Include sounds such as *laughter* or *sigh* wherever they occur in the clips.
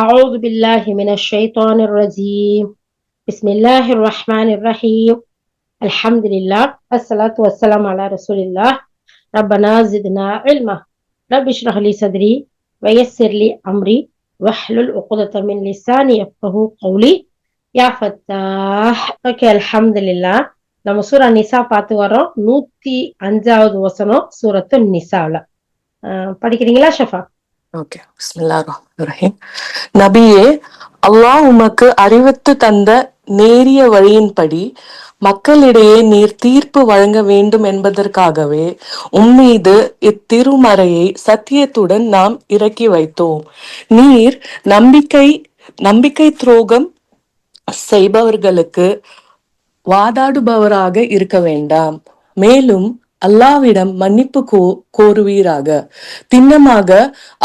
أعوذ بالله من الشيطان الرجيم بسم الله الرحمن الرحيم الحمد لله الصلاة والسلام على رسول الله ربنا زدنا علما رب اشرح لي صدري ويسر لي أمري واحلل عقدة من لساني يفقه قولي யா Fattah okay அல்ஹம்துலில்லா நம்ம சூரா நிசா பார்த்து வரோம் நூத்தி அஞ்சாவது வசனம் சூரத்து நிசாவுல அஹ் படிக்கிறீங்களா ஷஃபா ஓகே ரஹீம் நபியே அல்லாஹ் உமக்கு அறிவித்து தந்த நேரிய வழியின்படி மக்களிடையே நீர் தீர்ப்பு வழங்க வேண்டும் என்பதற்காகவே உம்மீது இத்திருமறையை சத்தியத்துடன் நாம் இறக்கி வைத்தோம். நீர் நம்பிக்கை நம்பிக்கை துரோகம் செய்பவர்களுக்கு வாதாடுபவராக இருக்க வேண்டாம். மேலும் அல்லாவிடம் மன்னிப்பு கோ கோருவீராக. திண்ணமாக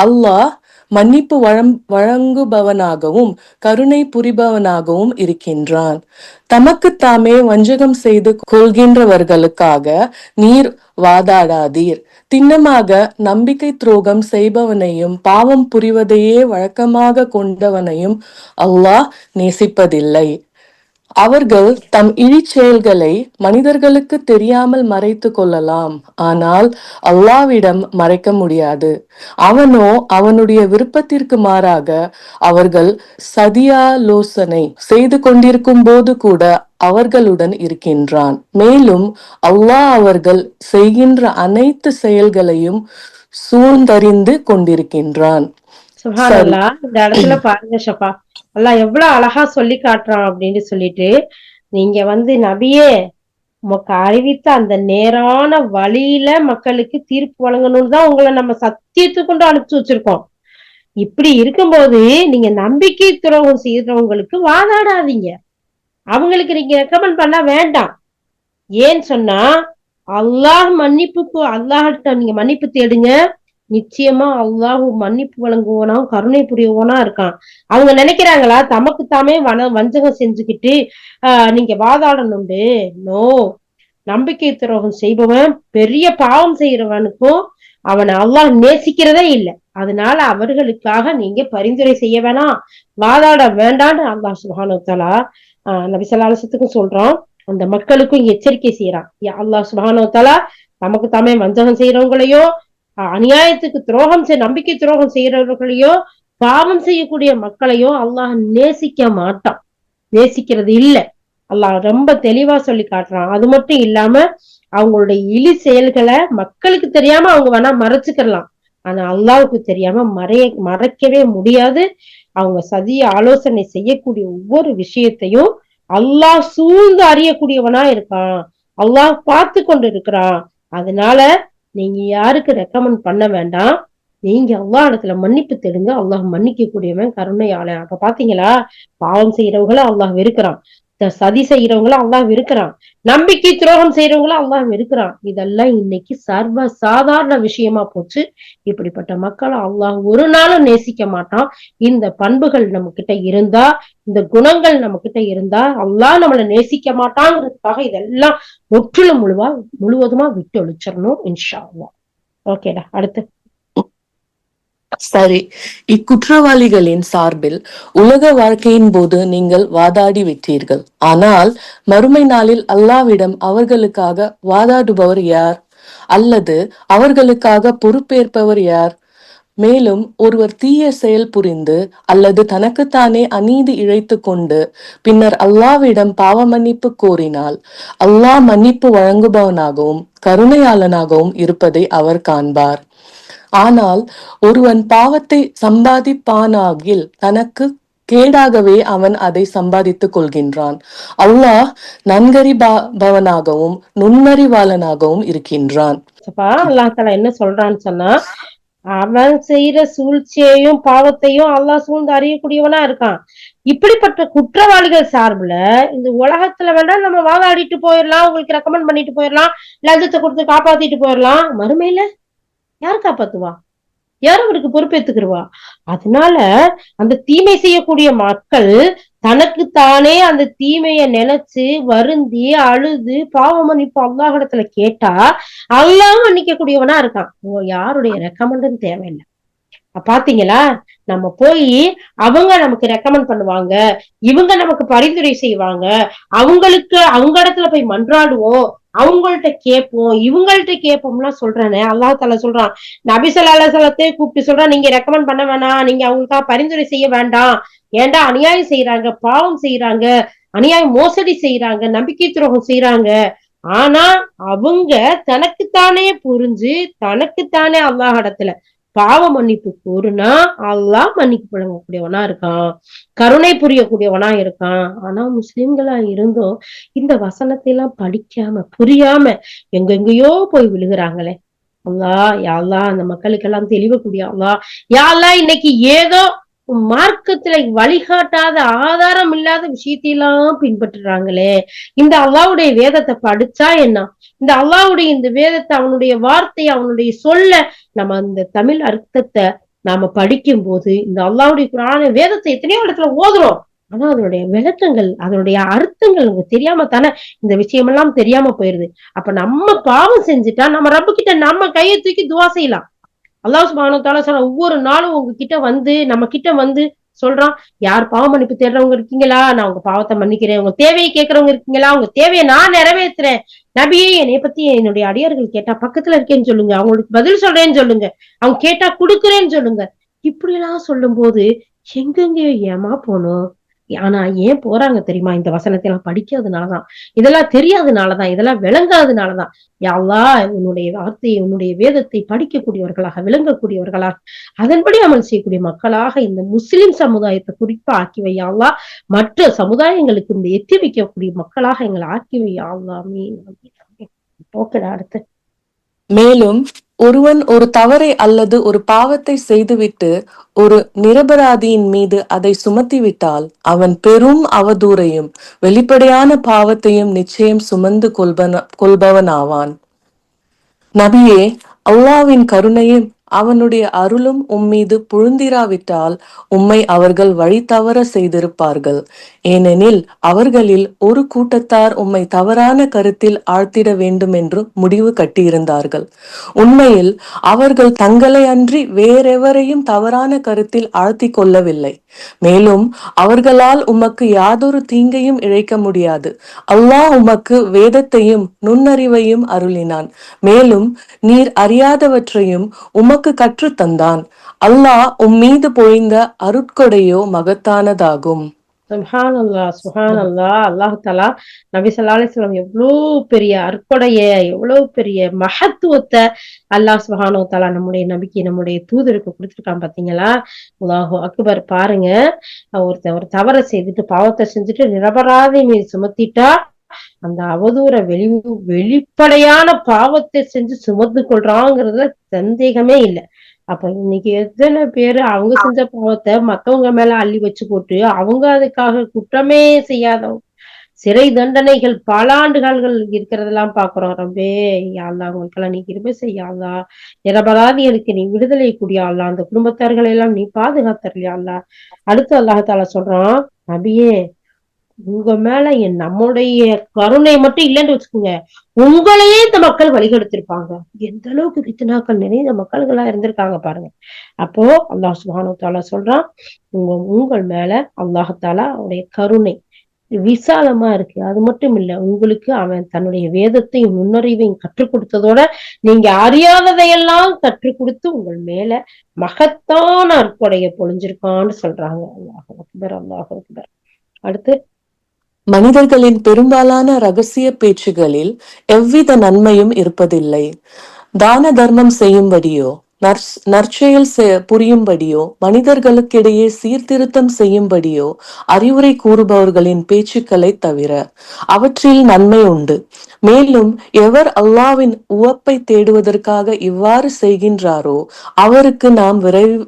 அல்லாஹ் மன்னிப்பு வழம் வழங்குபவனாகவும் கருணை புரிபவனாகவும் இருக்கின்றான். தமக்கு தாமே வஞ்சகம் செய்து கொள்கின்றவர்களுக்காக நீர் வாதாடாதீர். திண்ணமாக நம்பிக்கை துரோகம் செய்பவனையும் பாவம் புரிவதையே வழக்கமாக கொண்டவனையும் அல்லாஹ் நேசிப்பதில்லை. அவர்கள் தம் இழிச்செயல்களை மனிதர்களுக்கு தெரியாமல் மறைத்து கொள்ளலாம். ஆனால் அல்லாவிடம் மறைக்க முடியாது. அவனோ அவனுடைய விருப்பத்திற்கு மாறாக அவர்கள் சதியாலோசனை செய்து கொண்டிருக்கும் போது கூட அவர்களுடன் இருக்கின்றான். மேலும் அல்லாஹ் அவர்கள் செய்கின்ற அனைத்து செயல்களையும் சூழ்ந்தறிந்து கொண்டிருக்கின்றான். சுஹானல்லா இந்த இடத்துல *clears throat* பாருங்க ஷஃபா. அல்லாஹ் எவ்வளவு அழகா சொல்லி காட்டுறான் அப்படின்னு சொல்லிட்டு நீங்க வந்து நபியே உமக்கு அறிவித்த அந்த நேரான வழியில மக்களுக்கு தீர்ப்பு வழங்கணும்னு தான் உங்களை நம்ம சத்தியத்தை கொண்டு அனுப்பிச்சு வச்சிருக்கோம். இப்படி இருக்கும்போது நீங்க நம்பிக்கை துரோகம் செய்யறவங்களுக்கு வாதாடாதீங்க. அவங்களுக்கு நீங்க ரெக்கமெண்ட் பண்ண வேண்டாம். ஏன்னு சொன்னா அல்லாஹ் மன்னிப்புக்கு அல்லாஹ்கிட்ட நீங்க மன்னிப்பு தேடுங்க. நிச்சயமா அல்லாஹ் மன்னிப்பு வழங்குவனா கருணை புரியவோனா இருக்கான். அவங்க நினைக்கிறாங்களா தமக்கு தாமே வன வஞ்சகம் செஞ்சுக்கிட்டு ஆஹ் நீங்க வாதாடணுண்டு நோ. நம்பிக்கை துரோகம் செய்பவன் பெரிய பாவம் செய்யறவனுக்கும் அவனை அல்லாஹ் நேசிக்கிறதே இல்லை. அதனால அவர்களுக்காக நீங்க பரிந்துரை செய்ய வேணாம். வாதாட வேண்டான்னு அல்லாஹ் சுபானோத்தாலா ஆஹ் நபிசல்லாசத்துக்கும் சொல்றான். அந்த மக்களுக்கும் எச்சரிக்கை செய்யறான் அல்லாஹ் சுபானோத்தாலா நமக்கு தாமே வஞ்சகம் செய்யறவங்களையோ அநியாயத்துக்கு துரோகம் செய் நம்பிக்கை துரோகம் செய்யறவர்களையோ பாவம் செய்யக்கூடிய மக்களையோ அல்லாஹ் நேசிக்க மாட்டான். நேசிக்கிறது இல்ல. அல்லாஹ் ரொம்ப தெளிவா சொல்லி காட்டுறான். அது மட்டும் இல்லாம அவங்களுடைய இழி செயல்களை மக்களுக்கு தெரியாம அவங்க வேணா மறைச்சுக்கலாம் ஆனா அல்லாவுக்கு தெரியாம மறைய மறைக்கவே முடியாது. அவங்க சதிய ஆலோசனை செய்யக்கூடிய ஒவ்வொரு விஷயத்தையும் அல்லாஹ் சூழ்ந்து அறியக்கூடியவனா இருக்கான். அல்லாஹ் பார்த்து கொண்டு இருக்கிறான் அதனால நீங்க யாருக்கு ரெக்கமெண்ட் பண்ண வேண்டாம். நீங்க அல்லா இடத்துல மன்னிப்பு தெடுங்க. அல்லாஹ் மன்னிக்க கூடியவன் கருணையாளன். அப்ப பாத்தீங்களா? பாவம் செய்யறவங்களை அல்லாஹ் வெறுக்கிறான். சதி செய்யறவங்களும் அல்லாஹ் இருக்கிறான் நம்பிக்கை துரோகம் செய்யறவங்களும் அல்லாஹ் இருக்கிறான் இதெல்லாம் இன்னைக்கு சர்வ சாதாரண விஷயமா போச்சு. இப்படிப்பட்ட மக்களை அல்லாஹ் ஒரு நாளும் நேசிக்க மாட்டான். இந்த பண்புகள் நம்ம கிட்ட இருந்தா இந்த குணங்கள் நம்ம கிட்ட இருந்தா அல்லாஹ் நம்மளை நேசிக்க மாட்டாங்கிறதுக்காக இதெல்லாம் முற்றிலும் முழுவா முழுவதுமா விட்டு ஒழிச்சிடணும் இன்ஷா ஓகேடா அடுத்து. சரி. இக்குற்றவாளிகளின் சார்பில் உலக வாழ்க்கையின் போது நீங்கள் வாதாடி விட்டீர்கள். ஆனால் மறுமை நாளில் அல்லாவிடம் அவர்களுக்காக வாதாடுபவர் யார்? அல்லது அவர்களுக்காக பொறுப்பேற்பவர் யார்? மேலும் ஒருவர் தீய செயல் புரிந்து அல்லது தனக்குத்தானே அநீதி இழைத்து கொண்டு பின்னர் அல்லாவிடம் பாவ மன்னிப்பு கோரினால் அல்லாஹ் மன்னிப்பு வழங்குபவனாகவும் கருணையாளனாகவும் இருப்பதை அவர் காண்பார். ஆனால் ஒருவன் பாவத்தை சம்பாதிப்பானாகில் தனக்கு கேடாகவே அவன் அதை சம்பாதித்துக் கொள்கின்றான். அல்லாஹ் நன்கறிபவனாகவும் நுண்ணறிவாளனாகவும் இருக்கின்றான். அல்லாஹால என்ன சொல்றான்னு சொன்னா அவன் செய்யற சூழ்ச்சியையும் பாவத்தையும் அல்லாஹ் சூழ்ந்து அறியக்கூடியவனா இருக்கான். இப்படிப்பட்ட குற்றவாளிகள் சார்புல இந்த உலகத்துல வேணா நம்ம வாதாடிட்டு போயிடலாம் உங்களுக்கு ரெக்கமெண்ட் பண்ணிட்டு போயிடலாம் லஞ்சத்தை கொடுத்து காப்பாத்திட்டு போயிடலாம் மறுமையில யார் காப்பாத்துவா? யார் அவருக்கு பொறுப்பேத்துக்கிடுவா அதனால அந்த தீமை செய்யக்கூடிய மக்கள் தனக்கு தானே அந்த தீமைய நினைச்சு வருந்தி அழுது பாவ மன்னிப்பு அல்லாஹிடத்துல கேட்டா அல்லாம மன்னிக்க கூடியவனா இருக்கான் யாருடைய ரெக்கமெண்டும் தேவையில்லை. பாத்தீங்களா? நம்ம போய் அவங்க நமக்கு ரெக்கமெண்ட் பண்ணுவாங்க. இவங்க நமக்கு பரிந்துரை செய்வாங்க. அவங்களுக்கு அவங்க இடத்துல போய் மன்றாடுவோம். அவங்கள்ட்ட கேட்போம். இவங்கள்ட்ட கேட்போம்லாம் சொல்றேனே. அல்லா தலா சொல்றான். நபிசல்லால சொல்லத்தே கூப்பிட்டு சொல்றான் நீங்க ரெக்கமெண்ட் பண்ண வேணாம். நீங்க அவங்களுக்கா பரிந்துரை செய்ய வேண்டாம். ஏன்டா அநியாயம் செய்யறாங்க பாவம் செய்யறாங்க அநியாயம் மோசடி செய்யறாங்க நம்பிக்கை துரோகம் செய்யறாங்க ஆனா அவங்க தனக்குத்தானே புரிஞ்சு தனக்குத்தானே அல்லாஹ் இடத்துல பாவ மன்னிப்பு கூறுனா அல்லாஹ் மன்னிப்பு வழங்கக்கூடியவனா இருக்கான். கருணை புரியக்கூடியவனா இருக்கான். ஆனா முஸ்லிம்களா இருந்தும் இந்த வசனத்தை எல்லாம் படிக்காம புரியாம எங்கெங்கயோ போய் விழுகிறாங்களே. அல்லா யாழ்லா அந்த மக்களுக்கெல்லாம் தெளிவக்கூடிய அல்லா யாழ்லா இன்னைக்கு ஏதோ மார்க்கத்துல வழிகாட்டாத ஆதாரம் இல்லாத விஷயத்தையெல்லாம் பின்பற்றுறாங்களே. இந்த அல்லாவுடைய வேதத்தை படிச்சா என்ன? இந்த அல்லாவுடைய இந்த வேதத்தை அவனுடைய வார்த்தை அவனுடைய சொல்ல நம்ம அந்த தமிழ் அர்த்தத்தை நாம படிக்கும் போது இந்த அல்லாவுடைய குரான வேதத்தை எத்தனையோ இடத்துல ஓதுறோம். ஆனா அதனுடைய விளக்கங்கள் அதனுடைய அர்த்தங்கள் உங்களுக்கு தெரியாம தானே இந்த விஷயம் எல்லாம் தெரியாம போயிருது. அப்ப நம்ம பாவம் செஞ்சுட்டா நம்ம ரப்பு கிட்ட நம்ம கையை தூக்கி துவா செய்யலாம். அல்லாஹ் சுபானத்தால சொல்ற ஒவ்வொரு நாளும் உங்ககிட்ட வந்து நம்ம கிட்ட வந்து சொல்றான் யார் பாவ மன்னிப்பு தேடுறவங்க இருக்கீங்களா? நான் உங்க பாவத்தை மன்னிக்கிறேன். உங்க தேவையை கேட்கறவங்க இருக்கீங்களா? உங்க தேவையை நான் நிறைவேற்றுறேன். நபியே என்னை பத்தி என்னுடைய அடியார்கள் கேட்டா பக்கத்துல இருக்கேன்னு சொல்லுங்க. அவங்களுக்கு பதில் சொல்றேன்னு சொல்லுங்க. அவங்க கேட்டா குடுக்குறேன்னு சொல்லுங்க. இப்படி எல்லாம் சொல்லும் போது எங்கெங்கயோ ஏமா போனோம். ஆனா ஏன் போறாங்க தெரியுமா? இந்த வசனத்தை எல்லாம் படிக்காதனாலதான். இதெல்லாம் தெரியாதனாலதான் இதெல்லாம் விளங்காதனாலதான். யாவா உன்னுடைய வார்த்தையை உன்னுடைய வேதத்தை படிக்கக்கூடியவர்களாக விளங்கக்கூடியவர்களாக அதன்படி அமல் செய்யக்கூடிய மக்களாக இந்த முஸ்லிம் சமுதாயத்தை குறிப்பா ஆக்கி வையாவா மற்ற சமுதாயங்களுக்கு இந்த எத்தி வைக்கக்கூடிய மக்களாக எங்களை ஆக்கி வையாவா மீன் ஓகேடா அடுத்து. மேலும் ஒருவன் ஒரு தவறை அல்லது ஒரு பாவத்தை செய்துவிட்டு ஒரு நிரபராதியின் மீது அதை சுமத்திவிட்டால் அவன் பெரும் அவதூறையும் வெளிப்படையான பாவத்தையும் நிச்சயம் சுமந்து கொள்பன கொள்பவனாவான். நபியே அல்லாவின் கருணையும் அவனுடைய அருளும் உம்மீது புழுந்திராவிட்டால் உம்மை அவர்கள் வழி தவற செய்திருப்பார்கள். ஏனெனில் அவர்களில் ஒரு கூட்டத்தார் உம்மை தவறான கருத்தில் ஆழ்த்திட வேண்டும் என்று முடிவு கட்டியிருந்தார்கள். உண்மையில் அவர்கள் தங்களை அன்றி வேறெவரையும் தவறான கருத்தில் ஆழ்த்தி கொள்ளவில்லை. மேலும் அவர்களால் உமக்கு யாதொரு தீங்கையும் இழைக்க முடியாது. அல்லாஹ் உமக்கு வேதத்தையும் நுண்ணறிவையும் அருளினான். மேலும் நீர் அறியாதவற்றையும் உமக்கு கற்றுத்தந்தான். அல்லாஹ் உம்மீது பொழிந்த அருட்கொடையோ மகத்தானதாகும். சுஹான் அல்லா சுஹான் அல்லா அல்லாஹு தலா நபி சொல்லா அலிஸ்லாம் எவ்வளவு பெரிய அற்கொடைய எவ்வளவு பெரிய மகத்துவத்தை அல்லாஹ் சுஹானோ தலா நம்முடைய நம்பிக்கை நம்முடைய தூதருக்கு கொடுத்துருக்கான் பாத்தீங்களா? அல்லாஹோ அக்பர். பாருங்க. ஒருத்த ஒரு தவறை செய்துட்டு பாவத்தை செஞ்சுட்டு நிரபராதை நீ சுமத்திட்டா அந்த அவதூற வெளி வெளிப்படையான பாவத்தை செஞ்சு சுமந்து கொள்றாங்கிறதுல சந்தேகமே இல்லை. அப்ப இன்னைக்கு எத்தனை பேரு அவங்க செஞ்ச பாவத்தை மத்தவங்க மேல அள்ளி வச்சு போட்டு அவங்க அதுக்காக குற்றமே செய்யாதவங்க. சிறை தண்டனைகள் பல ஆண்டுகால்கள் இருக்கிறதெல்லாம் பாக்குறோம். ரொம்பே யாழ்லா அவங்களுக்கெல்லாம் நீ கிருபை செய்யாதா நிரபராதிகளுக்கு நீ விடுதலை கூடியாள்லா அந்த குடும்பத்தார்களை எல்லாம் நீ பாதுகாத்தரலையாள்லா அடுத்து அல்லாஹால சொல்றான் நபியே உங்க மேல என் நம்முடைய கருணை மட்டும் இல்லைன்னு வச்சுக்கோங்க. உங்களையே இந்த மக்கள் வழிகெடுத்திருப்பாங்க. எந்த அளவுக்கு கித்தனாக்கள் நிறைய மக்கள்களா இருந்திருக்காங்க பாருங்க. அப்போ அல்லாஹ் சுபானு தாலா சொல்றான் உங்க உங்கள் மேல அல்லாஹாலா அவருடைய கருணை விசாலமா இருக்கு. அது மட்டும் இல்ல உங்களுக்கு அவன் தன்னுடைய வேதத்தையும் நுண்ணறிவையும் கற்றுக் கொடுத்ததோட நீங்க அறியாததையெல்லாம் கற்றுக் கொடுத்து உங்கள் மேல மகத்தான அற்புடைய பொழிஞ்சிருக்கான்னு சொல்றாங்க. அல்லாஹ் அக்பர் அல்லாஹ் அக்பர். அடுத்து மனிதர்களின் பெரும்பாலான ரகசிய பேச்சுகளில் எவ்வித நன்மையும் இருப்பதில்லை. தான தர்மம் செய்யும்படியோ நற்செயல் புரியும்படியோ மனிதர்களுக்கிடையே சீர்திருத்தம் செய்யும்படியோ அறிவுரை கூறுபவர்களின் பேச்சுக்களை தவிர அவற்றில் நன்மை உண்டு. மேலும் எவர் அல்லாவின் உவப்பை தேடுவதற்காக இவ்வாறு செய்கின்றாரோ அவருக்கு நாம்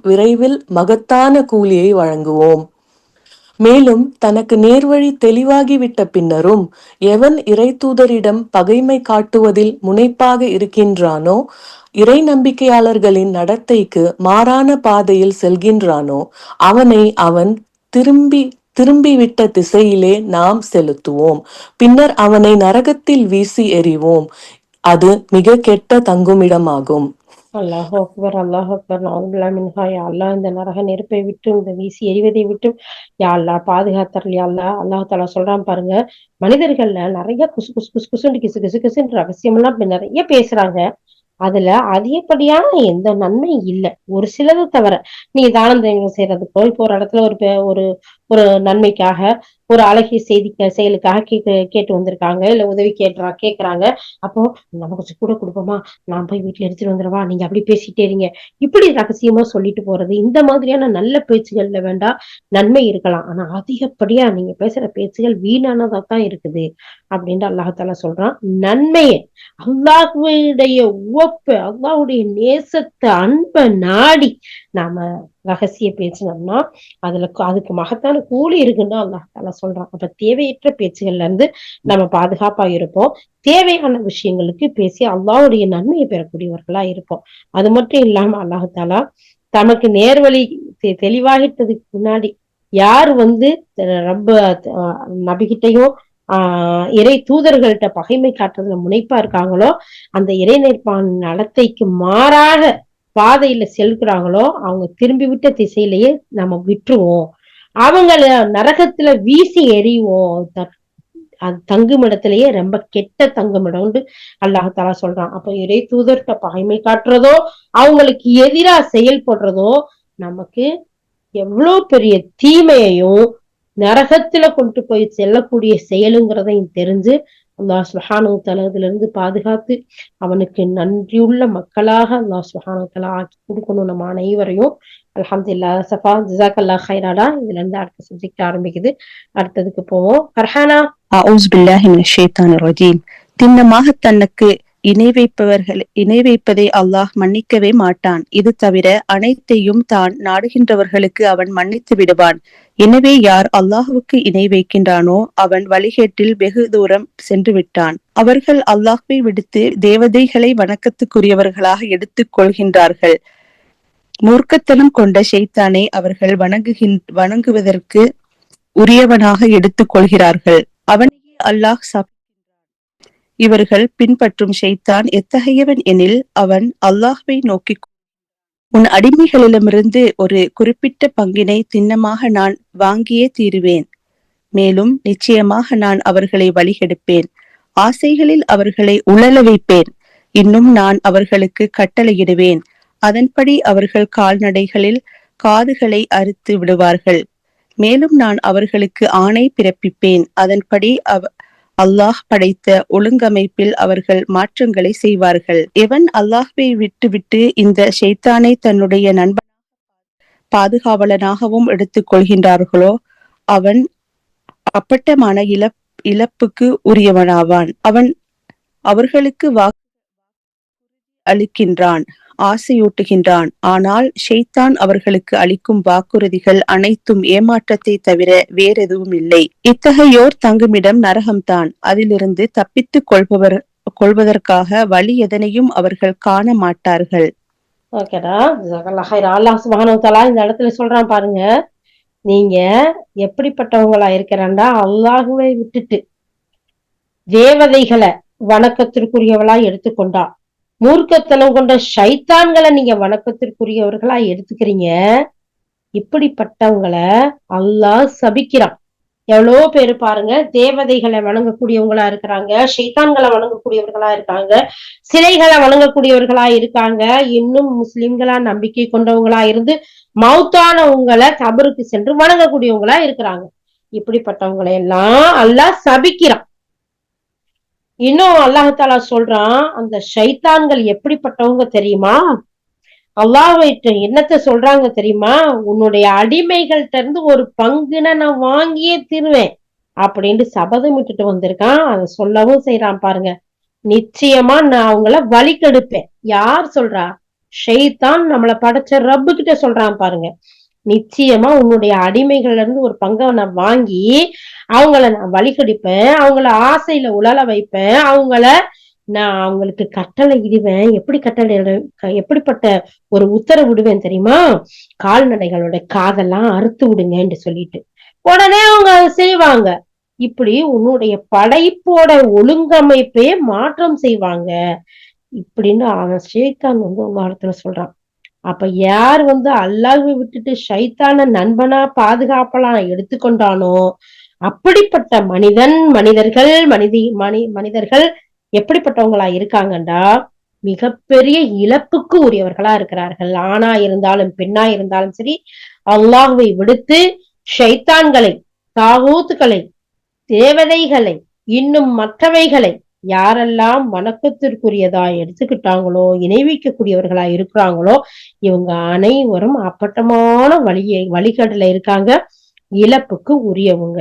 விரைவில் மகத்தான கூலியை வழங்குவோம். மேலும் தனக்கு நேர்வழி தெளிவாகிவிட்ட பின்னரும் எவன் இறை தூதரிடம் பகைமை காட்டுவதில் முனைப்பாக இருக்கின்றானோ இறை நம்பிக்கையாளர்களின் நடத்தைக்கு மாறான பாதையில் செல்கின்றானோ அவனை அவன் திரும்பி திரும்பிவிட்ட திசையிலே நாம் செலுத்துவோம். பின்னர் அவனை நரகத்தில் வீசி எறிவோம். அது மிக கெட்ட தங்குமிடமாகும். அல்லாஹ் அக்பர் அல்லாஹ் அக்பர் நவுதுபில்லா மின்ஹா யாழ்லா இந்த நரக நெருப்பை விட்டு இந்த வீசி எரிவதை விட்டு யாழ்லா அல்லாஹ் பாதுகாத்தரல் அல்லாஹ் தாலா சொல்றான் பாருங்க. மனிதர்கள்ல நிறைய குசு குசு குசு குசுன்னு கிசு கிசு கிசுன்னு ரகசியமெல்லாம் நிறைய பேசுறாங்க. அதுல அதிகப்படியான எந்த நன்மை இல்லை. ஒரு சிலது தவிர நீ தானம் செய்யறதுக்கோ இப்போ ஒரு இடத்துல ஒரு ஒரு ஒரு நன்மைக்காக ஒரு அழகிய செய்தி செயலுக்காக கேட்டு கேட்டு வந்திருக்காங்க. இல்ல உதவி கேட்டுறா கேட்கறாங்க. அப்போ நம்ம கொஞ்சம் கூட கொடுப்போமா நான் போய் வீட்டுல எடுத்துட்டு வந்துடவா? நீங்க அப்படி பேசிட்டே இருங்க. இப்படி ரகசியமா சொல்லிட்டு போறது இந்த மாதிரியான நல்ல பேச்சுகள்ல வேண்டாம் நன்மை இருக்கலாம். ஆனா அதிகப்படியா நீங்க பேசுற பேச்சுகள் வீணானதா தான் இருக்குது அப்படின்ட்டு அல்லாஹால சொல்றான். நன்மையை அல்லாஹுடைய உவப்பு அல்லாவுடைய நேசத்தை அன்பை நாடி நாம ரகசிய பேசினோம்னா அதுல அதுக்கு மகத்தான கூலி இருக்குன்னு அல்லாஹால சொல்றான். அப்ப தேவையற்ற பேச்சுகள்ல இருந்து நம்ம பாதுகாப்பா இருப்போம். தேவையான விஷயங்களுக்கு பேசி அல்லாவுடைய நன்மையை பெறக்கூடியவர்களா இருப்போம். அது மட்டும் இல்லாம அல்லாஹாலா தமக்கு நேர்வழி தெ- தெளிவாகிட்டதுக்கு முன்னாடி யார் வந்து ரொம்ப நபிகிட்டையும் ஆஹ் இறை தூதர்கள்ட்ட பகைமை காட்டுறதுல முனைப்பா இருக்காங்களோ அந்த இறை நேர்ப்பான் நடத்தைக்கு மாறாக பாதையில செல்கிறாங்களோ அவங்க திரும்பி விட்ட திசையிலேயே நம்ம விட்டுருவோம். அவங்கள நரகத்துல வீசி எறிவோம். அது தங்கும் இடத்திலேயே ரொம்ப கெட்ட தங்குமிடம்னு அல்லாஹாலா சொல்றான். அப்ப இறை தூதர்கிட்ட பகைமை காட்டுறதோ அவங்களுக்கு எதிரா செயல்படுறதோ நமக்கு எவ்வளவு பெரிய தீமையையும் நரகத்துல கொண்டு போய் செல்லக்கூடிய செயலுங்கிறதையும் தெரிஞ்சு அல்லாஹ் சுஹானு இருந்து பாதுகாத்து அவனுக்கு நன்றியுள்ள மக்களாக அல்லாஹ் சுஹானு தலா ஆக்கி கொடுக்கணும் நம்ம அனைவரையும். அல்ஹம்துலில்லா சஃபா ஜிசாக் அல்லா ஹைராடா இதுல இருந்து அடுத்த சப்ஜெக்ட் ஆரம்பிக்குது. அடுத்ததுக்கு போவோம். ஃபர்ஹானா. அவுஸ் பில்லாஹி மினஷ் ரஜீம். திண்ணமாக தனக்கு இணை வைப்பவர்கள் இணை வைப்பதை அல்லாஹ் மன்னிக்கவே மாட்டான். இது தவிர அனைத்தையும் தான் நாடுகின்றவர்களுக்கு அவன் மன்னித்து விடுவான். எனவே யார் அல்லாஹுவுக்கு இணை வைக்கின்றானோ அவன் வழிகேட்டில் வெகு தூரம் சென்று விட்டான் அவர்கள் அல்லாஹுவை விடுத்து தேவதைகளை வணக்கத்துக்குரியவர்களாக எடுத்துக் கொள்கின்றார்கள். மூர்க்கத்தனம் கொண்ட ஷைத்தானை அவர்கள் வணங்குகின் வணங்குவதற்கு உரியவனாக எடுத்துக் கொள்கிறார்கள். அவனையே அல்லாஹ் சபிக்கின்றான் இவர்கள் பின்பற்றும் ஷைத்தான் எத்தகையவன் எனில் அவன் அல்லாஹ்வை நோக்கி உன் அடிமைகளிடமிருந்து ஒரு குறிப்பிட்ட பங்கினை தின்னமாக நான் வாங்கியே தீருவேன். மேலும் நிச்சயமாக நான் அவர்களை வழிகெடுப்பேன். ஆசைகளில் அவர்களை உழல வைப்பேன். இன்னும் நான் அவர்களுக்கு கட்டளையிடுவேன். அதன்படி அவர்கள் கால்நடைகளில் காதுகளை அறுத்து விடுவார்கள். மேலும் நான் அவர்களுக்கு ஆணை பிறப்பிப்பேன். அதன்படி அவ அல்லாஹ் படைத்த ஒழுங்கமைப்பில் அவர்கள் மாற்றங்களை செய்வார்கள். எவன் அல்லாஹ்வை விட்டுவிட்டு இந்த ஷைத்தானை தன்னுடைய நண்பன் பாதுகாவலனாகவும் எடுத்துக் கொள்கின்றார்களோ அவன் அப்பட்டமான இழப் இழப்புக்கு உரியவனாவான். அவன் அவர்களுக்கு வாக்கு அளிக்கின்றான். ஆசையூட்டுகின்றான். ஆனால் ஷெய்தான் அவர்களுக்கு அளிக்கும் வாக்குறுதிகள் அனைத்தும் ஏமாற்றத்தை தவிர வேறெதுவும் இல்லை. இத்தகையோர் தங்குமிடம் நரகம்தான். அதிலிருந்து தப்பித்துக் கொள்பவர் கொள்வதற்காக வழி எதனையும் அவர்கள் காண மாட்டார்கள். ஓகேடா. அல்லாஹ் இந்த இடத்துல சொல்றான் பாருங்க. நீங்க எப்படிப்பட்டவங்களா இருக்கிறாண்டா? அல்லாஹுவை விட்டுட்டு தேவதைகளை வணக்கத்திற்குரியவளா எடுத்துக்கொண்டா. மூர்க்கத்தனம் கொண்ட ஷைத்தான்களை நீங்க வணக்கத்திற்குரியவர்களா எடுத்துக்கிறீங்க. இப்படிப்பட்டவங்களை அல்லாஹ் சபிக்கிறான். எவ்வளோ பேர் பாருங்க தேவதைகளை வணங்கக்கூடியவங்களா இருக்கிறாங்க ஷைத்தான்களை வணங்கக்கூடியவர்களா இருக்காங்க சிலைகளை வணங்கக்கூடியவர்களா இருக்காங்க இன்னும் முஸ்லிம்களா நம்பிக்கை கொண்டவங்களா இருந்து மௌத்தானவங்களை கபருக்கு சென்று வணங்கக்கூடியவங்களா இருக்கிறாங்க. இப்படிப்பட்டவங்களை எல்லாம் அல்லாஹ் சபிக்கிறான். இன்னும் அல்லாஹாலா சொல்றான் அந்த ஷைத்தான்கள் எப்படிப்பட்டவங்க தெரியுமா? அல்லாஹிட்ட என்னத்த சொல்றாங்க தெரியுமா? உன்னுடைய அடிமைகள்ட்ட இருந்து ஒரு பங்குன நான் வாங்கியே தீருவேன் அப்படின்ட்டு சபதம் விட்டுட்டு வந்திருக்கான். அதை சொல்லவும் செய்யறான் பாருங்க. நிச்சயமா நான் அவங்கள வழி கெடுப்பேன் யார் சொல்றா? ஷெய்தான் நம்மளை படைச்ச ரப்பு கிட்ட சொல்றான் பாருங்க. நிச்சயமா உன்னுடைய அடிமைகள்ல இருந்து ஒரு பங்கை நான் வாங்கி அவங்கள நான் வழிகடிப்பேன் அவங்கள ஆசையில உழல வைப்பேன் அவங்கள நான் அவங்களுக்கு கட்டளை இடுவேன். எப்படி கட்டளை எப்படிப்பட்ட ஒரு உத்தரவு விடுவேன் தெரியுமா? கால்நடைகளோட காதெல்லாம் அறுத்து விடுங்கன்னு சொல்லிட்டு. உடனே அவங்க அதை செய்வாங்க. இப்படி உன்னுடைய படைப்போட ஒழுங்கமைப்பே மாற்றம் செய்வாங்க. இப்படின்னு அவன் ஸ்ரீகாந்த் வந்து உங்க உலகத்துல சொல்றான். அப்ப யார் வந்து அல்லாஹ்வை விட்டுட்டு ஷைத்தான நண்பனா பாதுகாப்பலாம் எடுத்துக்கொண்டானோ அப்படிப்பட்ட மனிதன் மனிதர்கள் மனிதி மனி மனிதர்கள் எப்படிப்பட்டவங்களா இருக்காங்கண்டா? மிகப்பெரிய இழப்புக்கு உரியவர்களா இருக்கிறார்கள். ஆணா இருந்தாலும் பெண்ணா இருந்தாலும் சரி அல்லாஹுவை விடுத்து ஷைத்தான்களை தாகூத்துக்களை தேவதைகளை இன்னும் மற்றவைகளை யாரெல்லாம் வணக்கத்திற்குரியதா எடுத்துக்கிட்டாங்களோ இணைவிக்கக்கூடியவர்களா இருக்கிறாங்களோ இவங்க அனைவரும் அப்பட்டமான வழியை வழிகடல இருக்காங்க. இழப்புக்கு உரியவங்க.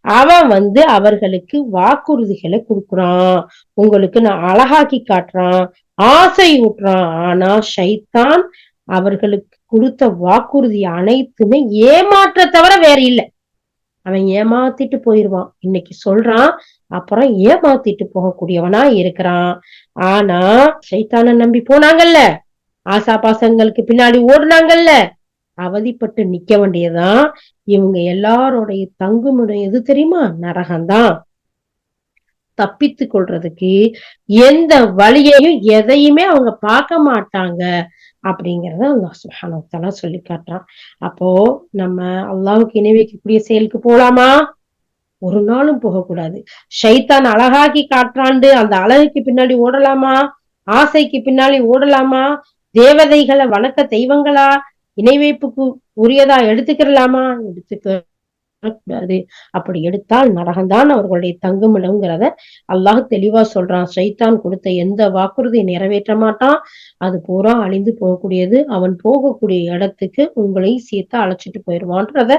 அவன் வந்து அவர்களுக்கு வாக்குறுதிகளை கொடுக்குறான். உங்களுக்கு நான் அழகாக்கி காட்டுறான் ஆசை ஊட்டுறான். ஆனா ஷைத்தான் அவர்களுக்கு கொடுத்த வாக்குறுதி அனைத்துமே ஏமாற்ற தவிர வேற இல்ல. அவன் ஏமாத்திட்டு போயிருவான். இன்னைக்கு சொல்றான் அப்புறம் ஏமாத்திட்டு போகக்கூடியவனா இருக்கிறான். ஆனா சைத்தான நம்பி போனாங்கல்ல? ஆசா பாசங்களுக்கு பின்னாடி ஓடுனாங்கல்ல? அவதிப்பட்டு நிக்க வேண்டியதுதான். இவங்க எல்லாரோடைய தங்குமுடைய எது தெரியுமா? நரகம்தான். தப்பித்து கொள்றதுக்கு எந்த வழியையும் எதையுமே அவங்க பார்க்க மாட்டாங்க அப்படிங்கிறத அல்லாஹ் சுப்ஹானஹு சொல்லி காட்டுறான். அப்போ நம்ம அல்லாவுக்கு இணை வைக்கக்கூடிய செயலுக்கு போலாமா? ஒரு நாளும் போகக்கூடாது. ஷைத்தான் அழகாக்கி காற்றாண்டு அந்த அழகுக்கு பின்னாடி ஓடலாமா? ஆசைக்கு பின்னாடி ஓடலாமா? தேவதைகளை வணக்க தெய்வங்களா? இணை வைப்புக்கு உரியதா எடுத்துக்கிறலாமா? எடுத்துக்க கூடாது அப்படி எடுத்தால் நரகம்தான் அவர்களுடைய தங்குமிடம்ங்கிறத அல்லாஹ் தெளிவா சொல்றான். ஷைத்தான் கொடுத்த எந்த வாக்குறுதியை நிறைவேற்ற மாட்டான். அது பூரா அழிந்து போகக்கூடியது. அவன் போகக்கூடிய இடத்துக்கு உங்களை சேர்த்து அழைச்சிட்டு போயிடுவான்றத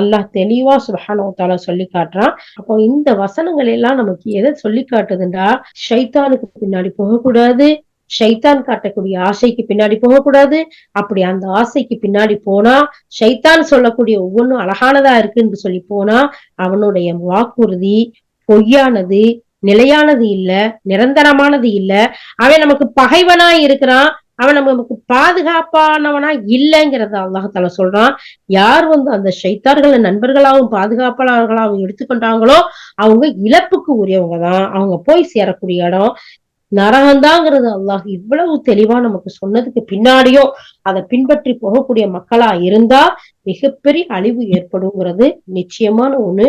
அல்லாஹ் தெளிவா சுபஹானவத்தால சொல்லி காட்டுறான். அப்போ இந்த வசனங்கள் எல்லாம் நமக்கு எதை சொல்லி காட்டுதுண்டா? சைத்தானுக்கு பின்னாடி போகக்கூடாது. ஷைத்தான் காட்டக்கூடிய ஆசைக்கு பின்னாடி போகக்கூடாது. அப்படி அந்த ஆசைக்கு பின்னாடி போனா ஷைத்தான் சொல்லக்கூடிய ஒவ்வொன்றும் அழகானதா இருக்குன்னு சொல்லி போனா அவனுடைய வாக்குறுதி பொய்யானது நிலையானது இல்ல நிரந்தரமானது இல்ல. அவன் நமக்கு பகைவனா இருக்கிறான். அவன் நமக்கு பாதுகாப்பானவனா இல்லைங்கிறத அல்லாஹால சொல்றான். யார் வந்து அந்த ஷைத்தார்களை நண்பர்களாகவும் பாதுகாப்பாளர்களாகவும் எடுத்துக்கொண்டாங்களோ அவங்க இழப்புக்கு உரியவங்க தான் அவங்க போய் சேரக்கூடிய இடம் நரகந்தாங்கிறது அல்லாஹ் இவ்வளவு தெளிவா நமக்கு சொன்னதுக்கு பின்னாடியும் அதை பின்பற்றி போகக்கூடிய மக்களா இருந்தா மிகப்பெரிய அழிவு ஏற்படுங்கிறது நிச்சயமான ஒண்ணு.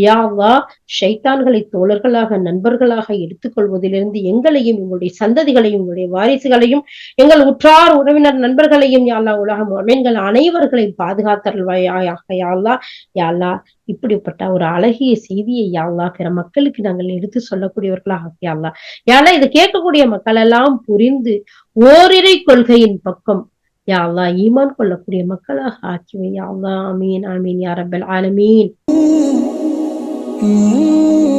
யாவா ஷைத்தான்களை தோழர்களாக நண்பர்களாக எடுத்துக்கொள்வதிலிருந்து எங்களையும் எங்களுடைய சந்ததிகளையும் எங்களுடைய வாரிசுகளையும் எங்கள் உற்றார் உறவினர் நண்பர்களையும் யாழ்லா உலகம் அமைன்கள் அனைவர்களையும் பாதுகாத்தல்வாயாக யாழ்லா யாழ்லா இப்படிப்பட்ட ஒரு அழகிய செய்தியை யாழ்லா பிற மக்களுக்கு நாங்கள் எடுத்து சொல்லக்கூடியவர்களாக யாழ்லா யாழ்லா இதை கேட்கக்கூடிய மக்கள் எல்லாம் புரிந்து ஓரிரை கொள்கையின் பக்கம் யா அல்லாஹ் ஈமான் கொள்ளக்கூடிய மக்களாக ஆக்கிவை யா அல்லாஹ் ஆமீன் ஆமீன் யா ரப்பல் ஆலமீன் Mm-hmm.